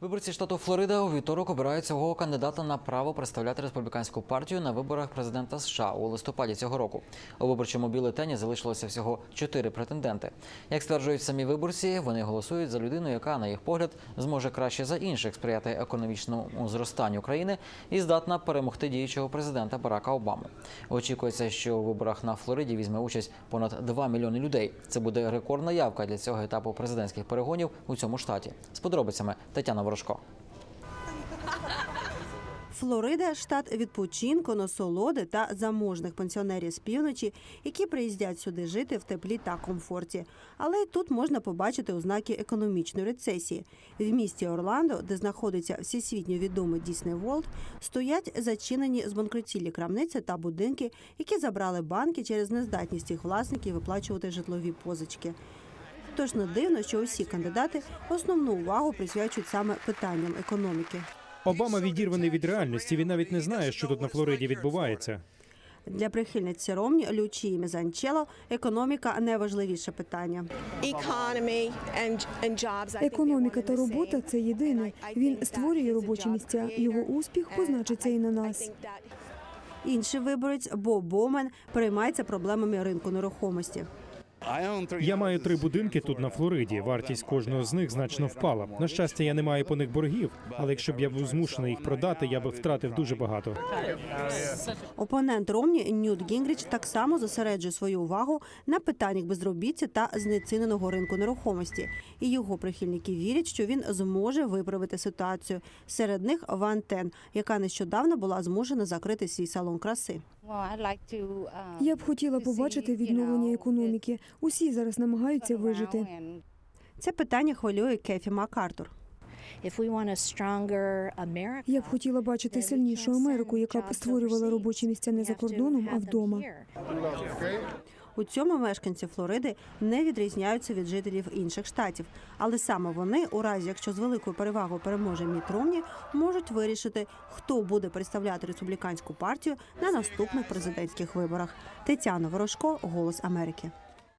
Виборці штату Флорида у вівторок обирають свого кандидата на право представляти республіканську партію на виборах президента США у листопаді цього року. У виборчому бюлетені залишилося всього чотири претенденти. Як стверджують самі виборці, вони голосують за людину, яка, на їх погляд, зможе краще за інших сприяти економічному зростанню країни і здатна перемогти діючого президента Барака Обами. Очікується, що у виборах на Флориді візьме участь понад 2 мільйони людей. Це буде рекордна явка для цього етапу президентських перегонів у цьому штаті. З подробицями Тетяна Ворожко. Флорида штат відпочинку, насолоди та заможних пенсіонерів з півночі, які приїздять сюди жити в теплі та комфорті. Але й тут можна побачити ознаки економічної рецесії. В місті Орландо, де знаходиться всесвітньо відомий Дісней Волд, стоять зачинені збанкрутілі крамниці та будинки, які забрали банки через нездатність їх власників виплачувати житлові позички. Тож не дивно, що усі кандидати основну увагу присвячують саме питанням економіки. Обама відірваний від реальності. Він навіть не знає, що тут на Флориді відбувається. Для прихильниці Ромні Лючії Мезанчело економіка найважливіше питання. Економіка та робота це єдине. Він створює робочі місця. Його успіх позначиться і на нас. Інший виборець Боб Бомен переймається проблемами ринку нерухомості. Я маю три будинки тут на Флориді. Вартість кожного з них значно впала. На щастя, я не маю по них боргів, але якщо б я був змушений їх продати, я б втратив дуже багато. Опонент Ромні Ньют Гінгріч так само зосереджує свою увагу на питаннях безробіття та знеціненого ринку нерухомості. І його прихильники вірять, що він зможе виправити ситуацію. Серед них Ван Тен, яка нещодавно була змушена закрити свій салон краси. Я б хотіла побачити відновлення економіки. Усі зараз намагаються вижити. Це питання хвилює Кефі Макартур. Я б хотіла бачити сильнішу Америку, яка б створювала робочі місця не за кордоном, а вдома. У цьому мешканці Флориди не відрізняються від жителів інших штатів, але саме вони, у разі якщо з великою перевагою переможе Міт Ромні, можуть вирішити, хто буде представляти республіканську партію на наступних президентських виборах. Тетяна Ворожко, Голос Америки.